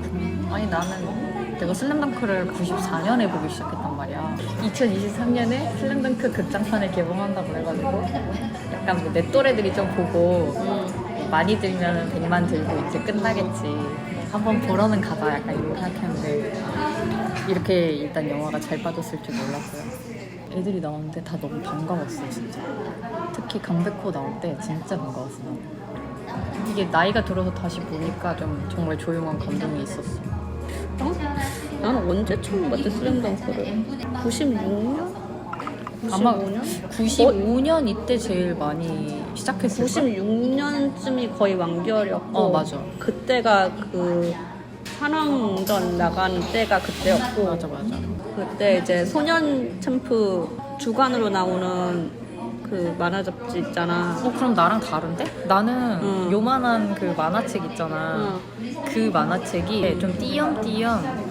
그렇구나. 아니 나는 내가 슬램덩크를 94년에 보기 시작했단 말이야. 2023년에 슬램덩크 극장판을 개봉한다고 해가지고 약간 뭐 내 또래들이 좀 보고 음. 많이 들면 100만 들고 이제 끝나겠지. 한번 보러는 가자 약간 이렇게 생각했는데 이렇게 일단 영화가 잘 빠졌을 줄 몰랐어요. 애들이 나오는데 다 너무 반가웠어 진짜. 특히 강백호 나올 때 진짜 반가웠어. 이게 나이가 들어서 다시 보니까 좀 정말 조용한 감동이 있었어. 어? 나는 언제 처음 봤지 슬램덩크를? 96년? 아마 95년? 95년 이때 제일 많이 시작했을 걸? 96년쯤이 거의 완결이었고 어, 맞아. 그때가 그 산왕전 나가는 때가 그때였고 맞아 맞아. 그때 이제 소년 챔프 주간으로 나오는 그 만화 잡지 있잖아. 어 그럼 나랑 다른데? 나는 응. 요만한 그 만화책 있잖아. 그 만화책이 좀 띄엄띄엄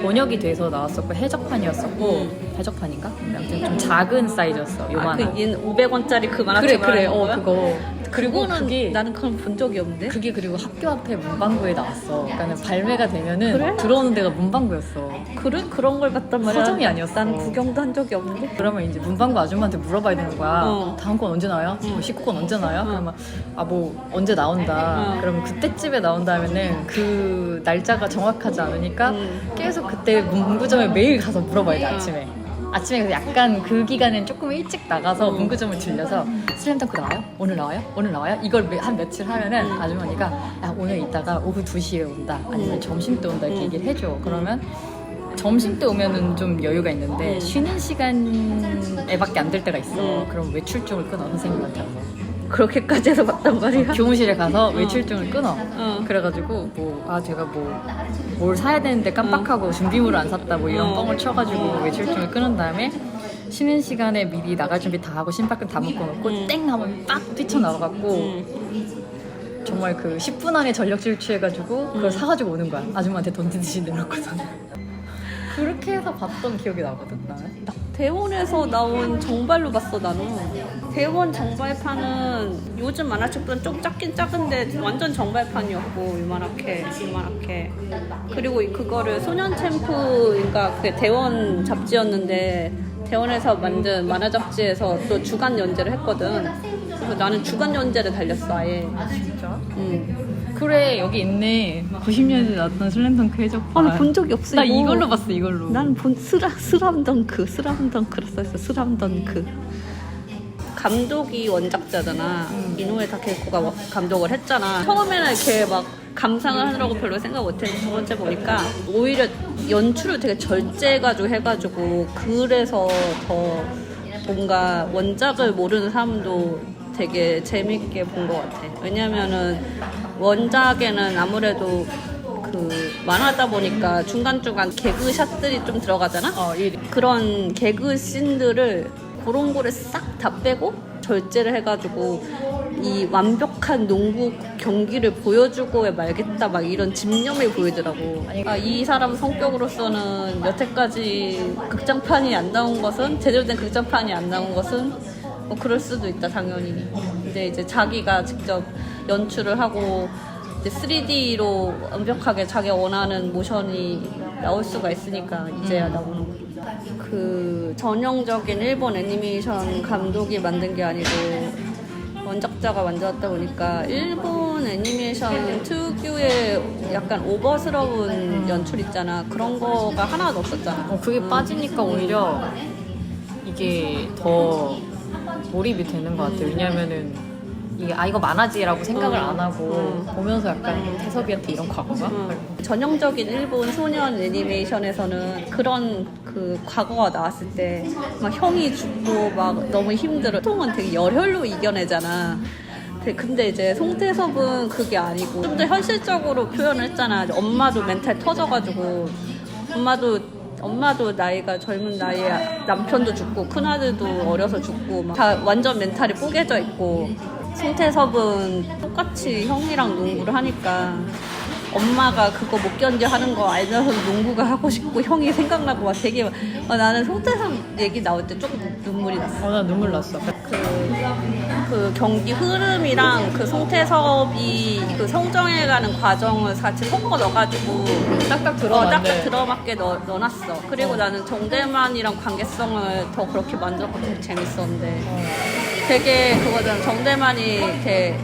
번역이 돼서 나왔었고 해적판이었었고 해적판인가? 아무튼 좀 작은 사이즈였어. 아, 요만한. 그 얘는 500원짜리 그 만화 그래 그래 어 그거. 그리고 그거는 그게 나는 그건 본 적이 없는데. 그게 그리고 학교 앞에 문방구에 나왔어. 그러니까 발매가 되면은 그래? 들어오는 데가 문방구였어. 그래 그런 걸 봤단 말이야. 서점이 아니었어. 난 구경도 한 적이 없는데. 그러면 이제 문방구 아줌마한테 물어봐야 되는 거야. 어. 다음 건 언제 나와요? 뭐 19권 언제 나와요? 그러면 아 뭐 언제 나온다. 어. 그러면 그때쯤에 나온다면은 그 날짜가 정확하지 않으니까 음. 계속 그때 문구점에 매일 가서 물어봐야 돼 어. 아침에. 아침에 그래서 약간 그 기간엔 조금 일찍 나가서 음. 문구점을 들려서 슬램덩크 나와요? 오늘 나와요? 오늘 나와요? 이걸 매- 한 며칠 하면은 음. 아주머니가 야 오늘 이따가 오후 2시에 온다 아니면 음. 점심 때 온다 이렇게 음. 얘기를 해줘 그러면 점심 때 오면은 좀 여유가 있는데 음. 쉬는 시간에밖에 안 될 때가 있어. 음. 그럼 외출증을 끊어 선생님한테 가서. 그렇게까지 해서 봤단 말이야. 교무실에 가서 외출증을 끊어. 어. 그래가지고 뭐 아 제가 뭐 뭘 사야 되는데 깜빡하고 준비물을 안 샀다 뭐 이런 어. 뻥을 쳐가지고 외출증을 끊은 다음에 쉬는 시간에 미리 나갈 준비 다 하고 신발끈 다 묶어놓고 음. 땡 하면 빡 뛰쳐나와갖고 음. 정말 그 10분 안에 전력 질주해가지고 그걸 음. 사가지고 오는 거야. 아줌마한테 돈 드듯이 내놓고서. 그렇게 해서 봤던 기억이 나거든 나는. 대원에서 나온 정발로 봤어 나는 대원 정발판은 요즘 만화책보다 좀 작긴 작은데 완전 정발판이었고 요만하게 요만하게 그리고 그거를 소년 챔프인가 그게 대원 잡지였는데 대원에서 만든 만화 잡지에서 또 주간 연재를 했거든 그래서 나는 주간 연재를 달렸어 아예 진짜? 음. 그래 여기 있네. 90년대 나왔던 슬램덩크 해적판 아니 본 적이 없어 나 이거. 이걸로 봤어 이걸로. 난 본 스라 스람덩크 스람덩크라 써있어 스람덩크. 감독이 원작자잖아. 음. 이노에 다케이코가 와- 감독을 했잖아. 처음에는 이렇게 막 감상을 하느라고 별로 생각 못했는데 두 번째 보니까 오히려 연출을 되게 절제해가지고 해가지고 그래서 더 뭔가 원작을 모르는 사람도 되게 재밌게 본 것 같아. 왜냐면은 원작에는 아무래도 그 만화다 보니까 중간중간 개그 샷들이 좀 들어가잖아 어, 이 그런 개그 씬들을 그런 거를 싹 다 빼고 절제를 해가지고 이 완벽한 농구 경기를 보여주고야 말겠다 막 이런 집념이 보이더라고. 아, 이 사람 성격으로서는 여태까지 극장판이 안 나온 것은 제대로 된 극장판이 안 나온 것은 뭐 그럴 수도 있다 당연히. 근데 이제 자기가 직접 연출을 하고 이제 3D로 완벽하게 자기가 원하는 모션이 나올 수가 있으니까 이제야 나오는 거죠. 그 전형적인 일본 애니메이션 감독이 만든 게 아니고 원작자가 만들었다 보니까 일본 애니메이션 특유의 약간 오버스러운 연출 있잖아. 그런 거가 하나도 없었잖아. 어, 그게 빠지니까 오히려 이게 더 몰입이 되는 것 같아 왜냐면은 이게 아 이거 만화지라고 생각을 음. 안 하고 음. 보면서 약간 태섭이한테 이런 과거가 응. 전형적인 일본 소년 애니메이션에서는 그런 그 과거가 나왔을 때 막 형이 죽고 막 너무 힘들어. 통은 되게 열혈로 이겨내잖아. 근데- 근데 이제 송태섭은 그게 아니고 좀 더 현실적으로 표현을 했잖아. 엄마도 멘탈 터져가지고 엄마도 엄마도 나이가 젊은 나이에 남편도 죽고 큰아들도 어려서 죽고 막 다 완전 멘탈이 뽀개져 있고 송태섭은 똑같이 형이랑 농구를 하니까 엄마가 그거 못 견뎌 하는 거 알면서 농구가 하고 싶고 형이 생각나고 막 되게 막- 어, 나는 송태섭 얘기 나올 때 조금 눈물이 났어. 어, 나 눈물 났어 그 그 경기 흐름이랑 그 송태섭이 그 성정해 가는 과정을 같이 섞어 넣어가지고 딱딱 어, 딱딱 들어맞게 넣, 넣어놨어. 그리고 나는 정대만이랑 관계성을 더 그렇게 만들었고 되게 재밌었는데 되게 그거잖아. 정대만이 이렇게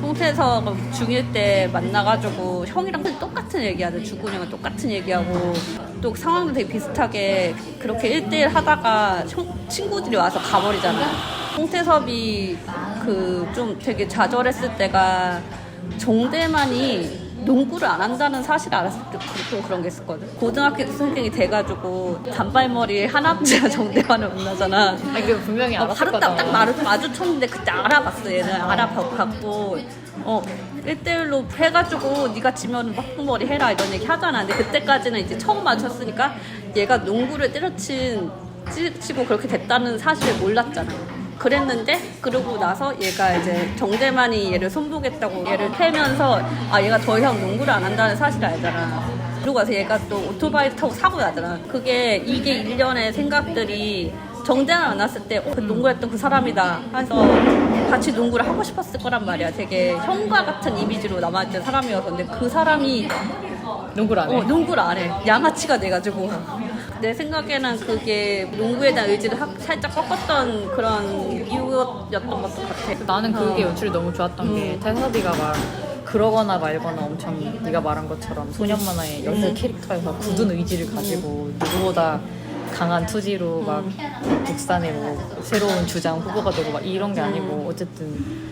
송태석 중1 때 만나가지고 형이랑 똑같은 얘기하죠. 주군이랑 똑같은 얘기하고 또 상황도 되게 비슷하게 그렇게 1대1 하다가 형- 친구들이 와서 가버리잖아. 송태섭이 그 좀 되게 좌절했을 때가 정대만이 농구를 안 한다는 사실을 알았을 때좀 그런 게 있었거든. 고등학교 때 성격이 돼가지고 단발머리 하남자 정대만을 만나잖아. 아니 그 분명히 어, 알았을 바로 딱, 거다. 딱 마주, 마주쳤는데 그때 알아봤어 얘는. 알아봤고. 어 1대1로 해가지고 네가 지면 빡빡머리 해라 이런 얘기 하잖아. 근데 그때까지는 이제 처음 마주쳤으니까 얘가 농구를 때려친 치- 치고 그렇게 됐다는 사실을 몰랐잖아 그랬는데 그러고 나서 얘가 이제 정대만이 얘를 손보겠다고 얘를 패면서 아 얘가 더 이상 농구를 안 한다는 사실을 알잖아 그러고 와서 얘가 또 오토바이 타고 사고 나잖아 그게 이게 일련의 생각들이 정대만 만났을 때, 어, 그 농구했던 그 사람이다. 해서 같이 농구를 하고 싶었을 거란 말이야. 되게 형과 같은 이미지로 남아있던 사람이어서. 근데 그 사람이 농구를 안 해. 어, 농구를 안 해. 양아치가 돼가지고. 내 생각에는 그게 농구에 대한 의지를 확- 살짝 꺾었던 그런 이유였던 것도 같아. 나는 그게 어. 연출이 너무 좋았던 게 음. 태섭이가 막 그러거나 말거나 엄청 네가 말한 것처럼 소년 만화의 열세 음. 캐릭터에서 굳은 의지를 가지고 누구보다 강한 투지로 막 음. 북산에 뭐 새로운 주장 후보가 되고 막 이런 게 아니고 음. 어쨌든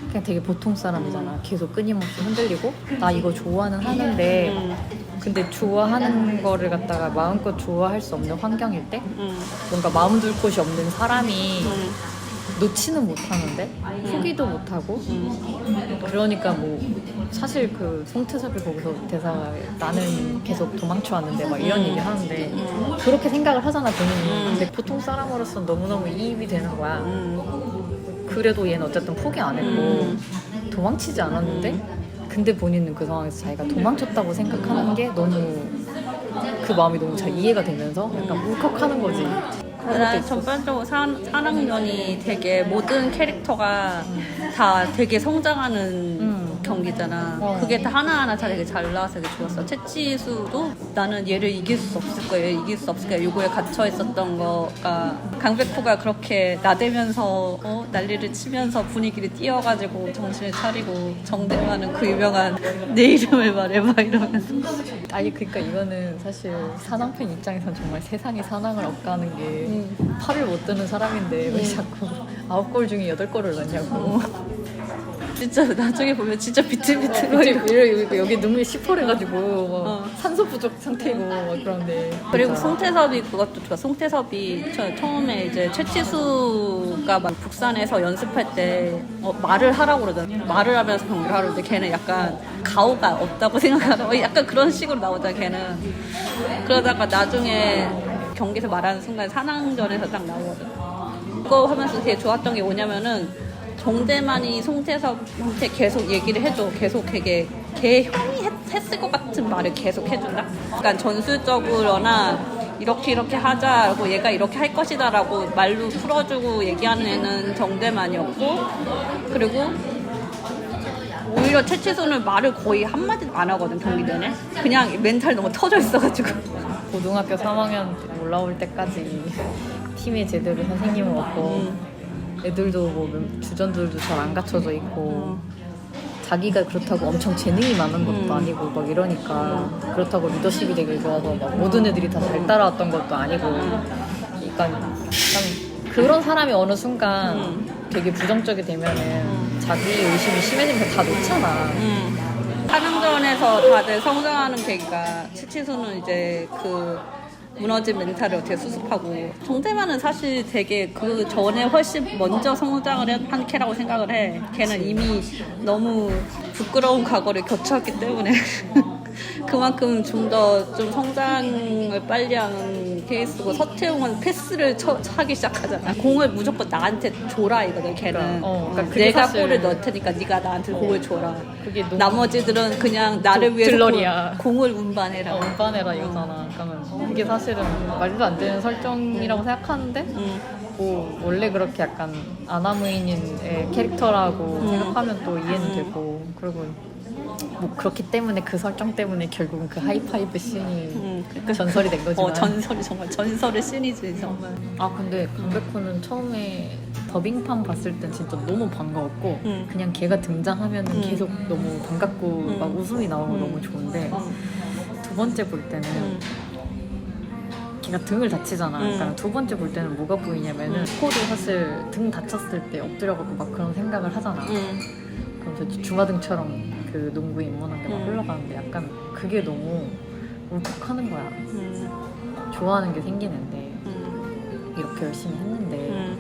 그냥 되게 보통 사람이잖아. 계속 끊임없이 흔들리고 나 이거 좋아는 하는데 음, 근데 좋아하는 거를 갖다가 마음껏 좋아할 수 없는 환경일 때 음, 뭔가 마음 둘 곳이 없는 사람이 음, 놓지는 못하는데 포기도 못하고 음. 그러니까 뭐 사실 그 송태섭이 거기서 대사가 나는 계속 도망쳐 왔는데 막 이런 얘기 하는데 그렇게 생각을 하잖아 본인이. 근데 보통 사람으로서 너무너무 이입이 되는 거야. 음, 그래도 얘는 어쨌든 포기 안 했고 음. 도망치지 않았는데 근데 본인은 그 상황에서 자기가 도망쳤다고 생각하는 게 너무 그 마음이 너무 잘 이해가 되면서 약간 울컥하는 거지 그런 것도 난 있었어. 전반적으로 산, 산학년이 되게 모든 캐릭터가 다 되게 성장하는 음. 경기잖아. 어. 그게 다 하나하나 다 되게 잘 나와서 되게 좋았어. 채치수도 나는 얘를 이길 수 없을 거야, 얘를 이길 수 없을 거야. 요거에 갇혀 있었던 거가 강백호가 그렇게 나대면서 어? 난리를 치면서 분위기를 띄워가지고 정신을 차리고 정대만은 그 유명한 내 이름을 말해봐 이러면서 아니 그러니까 이거는 사실 사랑팬 입장에선 정말 세상에 사랑을 얻가는 게 음. 팔을 못 드는 사람인데 왜 자꾸 아홉 골 중에 여덟 골을 넣냐고. 진짜 나중에 보면 진짜 비틀비틀 어, 여기, 여기, 여기 눈물이 시퍼래가지고 막 어. 산소 부족 상태고 막 그런데 그리고. 송태섭이 그것도 좋아. 송태섭이 처, 처음에 이제 최치수가 막 북산에서 연습할 때 어, 말을 하라고 그러잖아. 말을 하면서 경기를 하는데 걔는 약간 가오가 없다고 생각하고 약간 그런 식으로 나오잖아. 걔는 그러다가 나중에 경기에서 말하는 순간 산왕전에서 딱 나오거든. 그거 하면서 되게 좋았던 게 뭐냐면은 정대만이 송태섭한테 계속 얘기를 해줘. 계속 되게 걔 형이 했, 했을 것 같은 말을 계속 해준다. 약간 전술적으로나 이렇게 이렇게 하자라고 얘가 이렇게 할 것이다라고 말로 풀어주고 얘기하는 애는 정대만이었고 그리고 오히려 최치수는 말을 거의 한마디도 안 하거든 경기 내내 그냥 멘탈 너무 터져 있어가지고 고등학교 3학년 올라올 때까지 팀에 제대로 선생님을 얻고 음. 애들도 뭐 멤- 주전들도 잘 안 갖춰져 있고 자기가 그렇다고 엄청 재능이 많은 것도 음. 아니고 막 이러니까 그렇다고 리더십이 되게 좋아서 막 모든 애들이 다 잘 따라왔던 것도 아니고 그러니까 그런 사람이 어느 순간 음. 되게 부정적이 되면은 자기 의심이 심해지면서 다 놓잖아. 음. 한양전에서 다들 성장하는 계기가 치치수는 이제 그 무너진 멘탈을 어떻게 수습하고. 정대만은 사실 되게 그 전에 훨씬 먼저 성장을 한 캐라고 생각을 해. 걔는 이미 너무 부끄러운 과거를 거쳐왔기 때문에 그만큼 좀 더 좀 성장을 빨리 하는 케이스고 서태웅은 패스를 쳐, 하기 시작하잖아. 공을 무조건 나한테 줘라 이거든. 걔는 그러니까, 어, 그러니까 그게 내가 사실- 골을 넣을 테니까 네가 나한테 공을 줘라. 그게 너무 나머지들은 그냥 나를 위해서 들러리야. 공- 공을 운반해라. 어, 운반해라 이거잖아. 그러면 이게 사실은 말도 안 되는 설정이라고 생각하는데 음, 뭐 원래 그렇게 약간 아나무인의 캐릭터라고 음. 생각하면 또 이해는 음. 되고 그리고 뭐 그렇기 때문에 그 설정 때문에 결국은 그 하이파이브 씬이 음, 그러니까 전설이 된 거지만 어, 전설이 정말 전설의 신이지 정말. 아 근데 강백호는 처음에 더빙판 봤을 땐 진짜 너무 반가웠고 음. 그냥 걔가 등장하면 은 음. 계속 너무 반갑고 음. 막 웃음이 나오고 음. 너무 좋은데 음. 두 번째 볼 때는 음. 걔가 등을 다치잖아. 음. 그러니까 두 번째 볼 때는 뭐가 보이냐면은 음. 코도 사실 등 다쳤을 때 엎드려갖고 막 그런 생각을 하잖아. 음. 그러면서 주마등처럼 그 농구 입문한 게막 음. 흘러가는데 약간 그게 너무 울컥하는 거야. 음. 좋아하는 게 생기는데 음. 이렇게 열심히 했는데 음.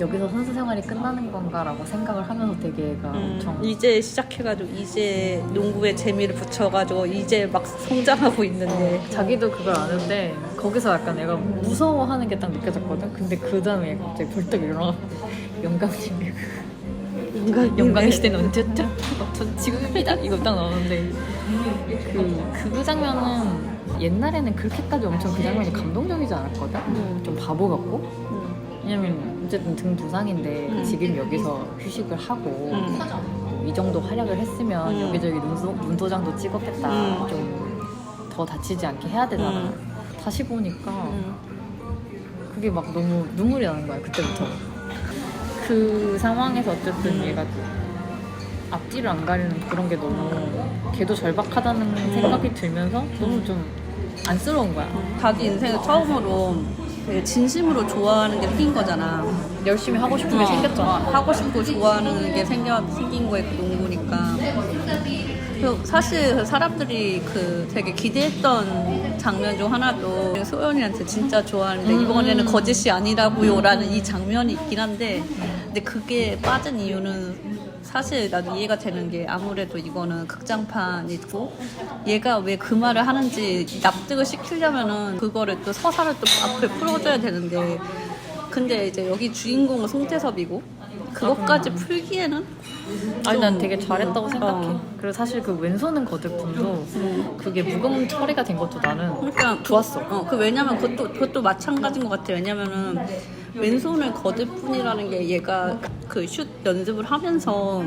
여기서 선수 생활이 끝나는 건가라고 생각을 하면서 되게 얘가 음. 엄청 이제 시작해가지고 이제 농구에 재미를 붙여가지고 이제 막 성장하고 있는데 자기도 그걸 아는데 거기서 약간 애가 무서워하는 게 딱 느껴졌거든. 근데 그 다음에 갑자기 벌떡 일어나 영감님 인간 영광의 시대는 언제였죠? 어, 전 지금입니다. 이거 딱 나오는데 그, 그 장면은 옛날에는 그렇게까지 엄청 그 장면이 감동적이지 않았거든? 음. 좀 바보 같고 음. 왜냐면 어쨌든 등 부상인데 음. 지금 여기서 휴식을 하고 음. 이 정도 활약을 했으면 음. 여기저기 눈소, 눈도장도 찍었겠다 음. 좀더 다치지 않게 해야 되잖아 음. 다시 보니까 음. 그게 막 너무 눈물이 나는 거야 그때부터 그 상황에서 어쨌든 음. 얘가 앞뒤를 안 가리는 그런 게 너무 걔도 절박하다는 생각이 들면서 너무 좀 안쓰러운 거야 자기 인생에 처음으로 되게 진심으로 좋아하는 게 생긴 거잖아. 열심히 하고 싶은 게 어, 생겼잖아 어, 하고 싶고 좋아하는 게 생겨, 생긴 거에 그 농구니까. 그 사실 사람들이 그 되게 기대했던 장면 중 하나도 소연이한테 진짜 좋아하는데 음. 이번에는 거짓이 아니라고요라는 이 장면이 있긴 한데 근데 그게 빠진 이유는 사실 나도 이해가 되는 게 아무래도 이거는 극장판이고 얘가 왜 그 말을 하는지 납득을 시키려면은 그거를 또 서사를 또 앞에 풀어줘야 되는데 근데 이제 여기 주인공은 송태섭이고 그것까지 풀기에는 아니 난 좀, 되게 잘했다고 생각해. 어. 그리고 사실 그 왼손은 거듭분도 그게 무거운 처리가 된 것도 나는 그러니까 좋았어. 어, 그 왜냐면 그것도 그것도 마찬가지인 것 같아. 왜냐면은 왼손을 거듭뿐이라는 게 얘가 그 슛 연습을 하면서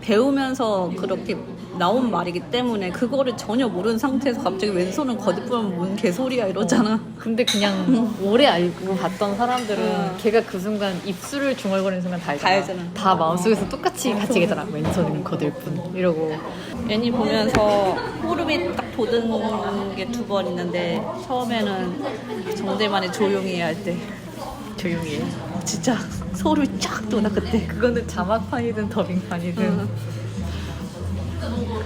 배우면서 그렇게 나온 말이기 때문에 그거를 전혀 모르는 상태에서 갑자기 왼손을 거듭하면 뭔 개소리야 이러잖아. 근데 그냥 오래 알고 봤던 사람들은 음. 걔가 그 순간 입술을 중얼거리는 순간 다 알잖아. 다 알잖아. 다 마음속에서 똑같이 같이 얘기하잖아. 왼손은 거들뿐 이러고 애니 보면서 호흡이 딱 돋은 게 두 번 있는데 처음에는 정대만의 조용히 해야 할때 조용히 해. 진짜 소름이 쫙 돋아 그때. 그거는 자막판이든 더빙판이든 응.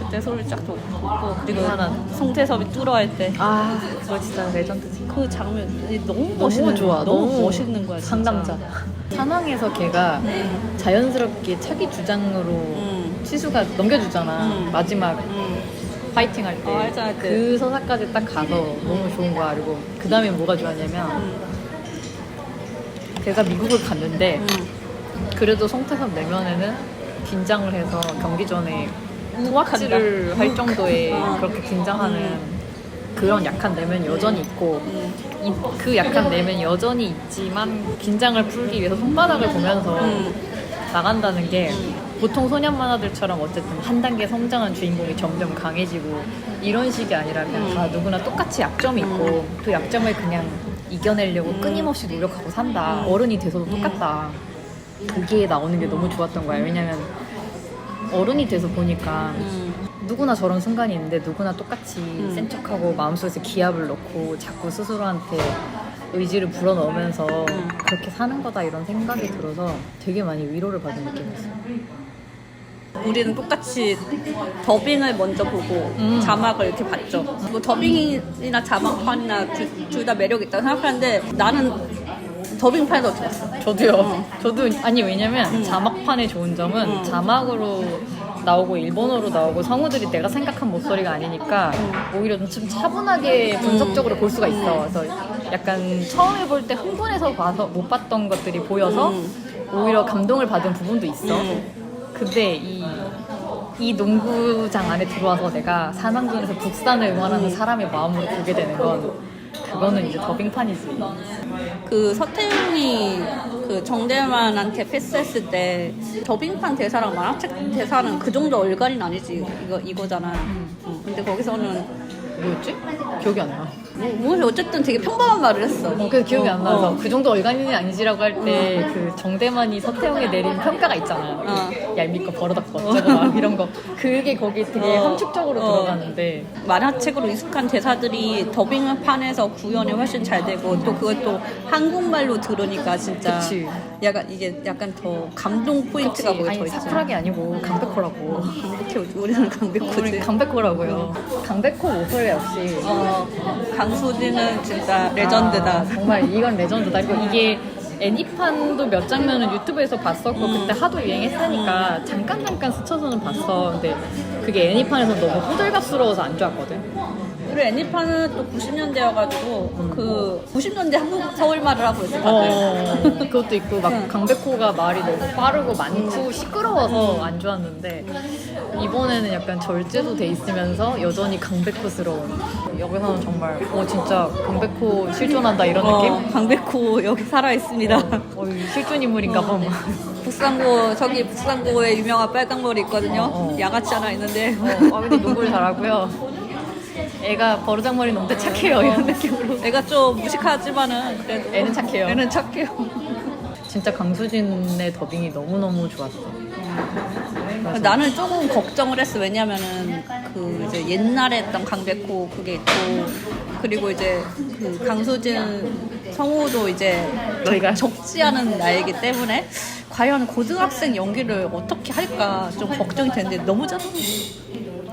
그때 소리 쫙 돋고 그리고 하나. 송태섭이 뚫어할 때그아 그거 진짜 레전드지. 장면이 너무 너무 멋있는 좋아. 너무, 멋있는 거야 진짜. 상당자. 산왕에서 걔가 자연스럽게 차기 주장으로 응. 시수가 넘겨주잖아. 음. 마지막 응. 파이팅 할 때. 어, 알죠, 알죠. 그 서사까지 딱 가서 너무 좋은 거야. 그리고 그 다음에 뭐가 좋았냐면 걔가 미국을 갔는데 그래도 송태섭 내면에는 긴장을 해서 경기 전에 토악질을 할 정도의 어. 그렇게 긴장하는 그런 약한 내면이 여전히 있고. 이- 그 약한 내면이 여전히 있지만 긴장을 풀기 위해서 손바닥을 보면서 응. 나간다는 게 보통 소년 만화들처럼 어쨌든 한 단계 성장한 주인공이 점점 강해지고 이런 식이 아니라 그냥 음. 다 누구나 똑같이 약점이 있고 그 약점을 그냥 이겨내려고 음. 끊임없이 노력하고 산다 음. 어른이 돼서도 똑같다 그게 나오는 게 너무 좋았던 거야 왜냐면 어른이 돼서 보니까 응. 누구나 저런 순간이 있는데 누구나 똑같이 음. 센 척하고 마음속에서 기합을 넣고 자꾸 스스로한테 의지를 불어넣으면서 음. 그렇게 사는 거다 이런 생각이 들어서 되게 많이 위로를 받은 느낌이었어요. 우리는 똑같이 더빙을 먼저 보고 음. 자막을 이렇게 봤죠. 뭐 더빙이나 자막판이나 둘 다 매력 있다고 생각하는데 나는 더빙판이 더 좋았어. 저도요. 어. 저도 아니 왜냐면 음. 자막판의 좋은 점은 음. 자막으로 나오고 일본어로 나오고 성우들이 내가 생각한 목소리가 아니니까 음. 오히려 좀 차분하게 분석적으로 볼 수가 있어. 그래서 약간 처음에 볼 때 흥분해서 봐서 못 봤던 것들이 보여서 음. 오히려 감동을 받은 부분도 있어. 음. 근데 이, 이 농구장 안에 들어와서 내가 산왕전에서 북산을 응원하는 음. 사람의 마음으로 보게 되는 건 그거는 이제 더빙판이지. 그 서태웅이 그 정대만한테 패스했을 때 더빙판 대사랑 만화책 대사는 그 정도 얼갈이는 아니지 이거 이거잖아. 어, 근데 거기서는 뭐였지? 기억이 안 나. 뭐, 뭐 어쨌든 되게 평범한 말을 했어. 어, 그래서 기억이 안 나서 어. 그 정도 얼간이는 아니지라고 할 때 그 정대만이 서태웅에 내린 평가가 있잖아. 어. 얄밉고 버러닥고 어쩌고 막 이런 거. 그게 거기 되게 어. 함축적으로 어. 들어가는데 만화책으로 익숙한 대사들이 더빙판에서 구현이 훨씬 잘 되고 또 그것도 한국말로 들으니까 진짜 그치. 약간 이게 약간 더 감동 포인트가 그치? 거기 아니 더 있지. 사쿠라기 아니고 강백호라고. 강백호 우리는 강백호지. 우리 강백호라고요. 강백호 모쏠 역시 어, 강수진은 진짜 레전드다. 아, 정말 이건 레전드다. 그리고 이게 애니판도 몇 장면은 유튜브에서 봤었고 음. 그때 하도 유행했으니까 잠깐 잠깐 스쳐서는 봤어. 근데 그게 애니판에서 너무 호들갑스러워서 안 좋았거든. 우리 애니판은 또 90년대여가지고 그 90년대 한국 서울말을 하고 있어 다들. 어, 그것도 있고 막 응. 강백호가 말이 너무 빠르고 많고 시끄러워서 안 좋았는데 이번에는 약간 절제도 돼 있으면서 여전히 강백호스러운 여기서는 정말 어 진짜 강백호 실존한다 이런 느낌? 어, 강백호 여기 살아 있습니다. 어, 실존 인물인가 봐. 막. 북상고 저기 북상고에 유명한 빨간 머리 있거든요. 어, 어. 야같이 하나 있는데 어, 아 근데 농구를 잘하고요. 애가 버르장머리 놈데 착해요 이런 느낌으로. 애가 좀 무식하지만은 그래도 애는 착해요. 애는 착해요. 진짜 강수진의 더빙이 너무 너무 좋았어. 그래서 나는 조금 걱정을 했어. 왜냐면은 그 이제 옛날에 했던 강백호 그게 있고 그리고 이제 그 강수진 성우도 이제 너희가 적지 않은 나이기 때문에 과연 고등학생 연기를 어떻게 할까 좀 걱정이 되는데 너무 잘하네.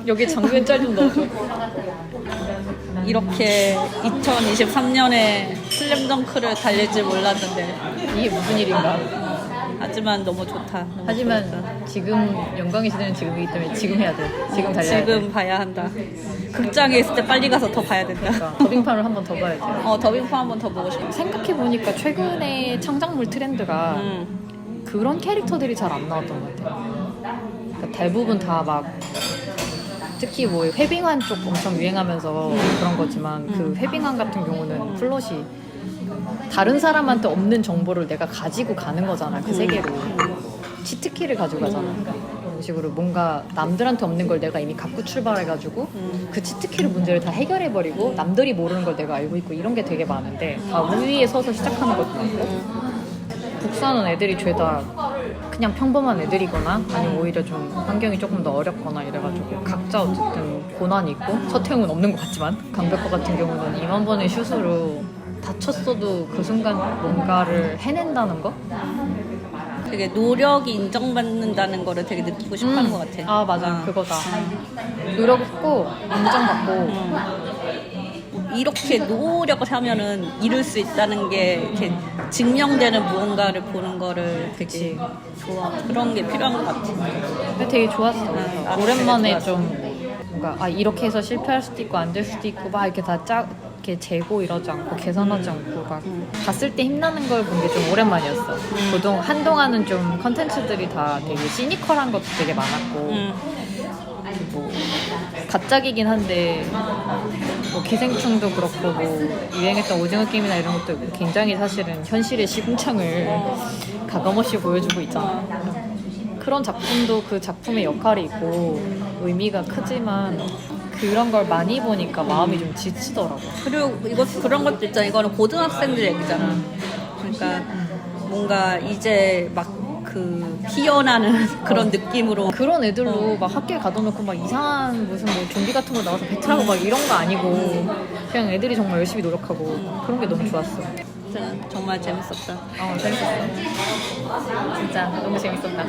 여기 장면 짤좀 넣어줘. 이렇게 2023년에 슬램덩크를 달릴 줄 몰랐는데 이게 무슨 일인가? 하지만 너무 좋다. 너무 하지만. 지금 영광의 시대는 지금이기 때문에 지금 해야 돼. 지금 달려야 돼. 지금 봐야 한다. 극장에 있을 때 빨리 가서 더 봐야 된다. 그러니까 더빙판을 한 번 더 봐야 돼. 어 더빙판 한 번 더 보고 싶어. 생각해 보니까 최근에 창작물 트렌드가 음. 그런 캐릭터들이 잘 안 나왔던 것 같아. 그러니까 대부분 다 막 특히 뭐 회빙한 쪽 엄청 유행하면서 그런 거지만 그 회빙한 같은 경우는 플롯이 다른 사람한테 없는 정보를 내가 가지고 가는 거잖아 그 세계로. 치트키를 가지고 가잖아. 그런 식으로 뭔가 남들한테 없는 걸 내가 이미 갖고 출발해가지고 그 치트키를 문제를 다 해결해버리고 남들이 모르는 걸 내가 알고 있고 이런 게 되게 많은데 다 우위에 서서 시작하는 것도 많고. 북사는 애들이 죄다 그냥 평범한 애들이거나 아니면 오히려 좀 환경이 조금 더 어렵거나 이래가지고 각자 어쨌든 고난이 있고 서태웅은 없는 것 같지만 강백호 같은 경우는 이만 번의 슛으로 다쳤어도 그 순간 뭔가를 해낸다는 거? 되게 노력이 인정받는다는 거를 되게 느끼고 싶어 하는 것 같아. 아 맞아 어. 그거다 노력했고 인정받고 이렇게 노력을 하면은 이룰 수 있다는 게 이렇게 증명되는 무언가를 보는 거를 되게 좋아. 그런 게 필요한 것 같아. 근데 되게 좋았어 나도 오랜만에 되게 좋았어. 좀 뭔가 아 이렇게 해서 실패할 수도 있고 안 될 수도 있고 막 이렇게 다 짜, 이렇게 재고 이러지 않고 계산하지 않고 막 봤을 때 힘나는 걸 본 게 좀 오랜만이었어. 보통 한동안은 좀 컨텐츠들이 다 되게 시니컬한 것도 되게 많았고 음. 뭐 가짜기긴 한데 뭐 기생충도 그렇고 뭐 유행했던 오징어 게임이나 이런 것도 굉장히 사실은 현실의 시궁창을 가감없이 보여주고 있잖아. 그런 작품도 그 작품의 역할이 있고 의미가 크지만 그런 걸 많이 보니까 마음이 좀 지치더라고. 그리고 이것 그런 것도 있잖아. 이거는 고등학생들 얘기잖아. 그러니까 뭔가 이제 막 그 피어나는 그런 느낌으로 그런 애들로 막 학교에 가둬놓고 막 이상한 무슨 뭐 좀비 같은 거 나와서 배틀하고 막 이런 거 아니고 그냥 애들이 정말 열심히 노력하고 그런 게 너무 좋았어. 아무튼 정말 재밌었다. 어, 재밌었어. 진짜 너무 재밌었다.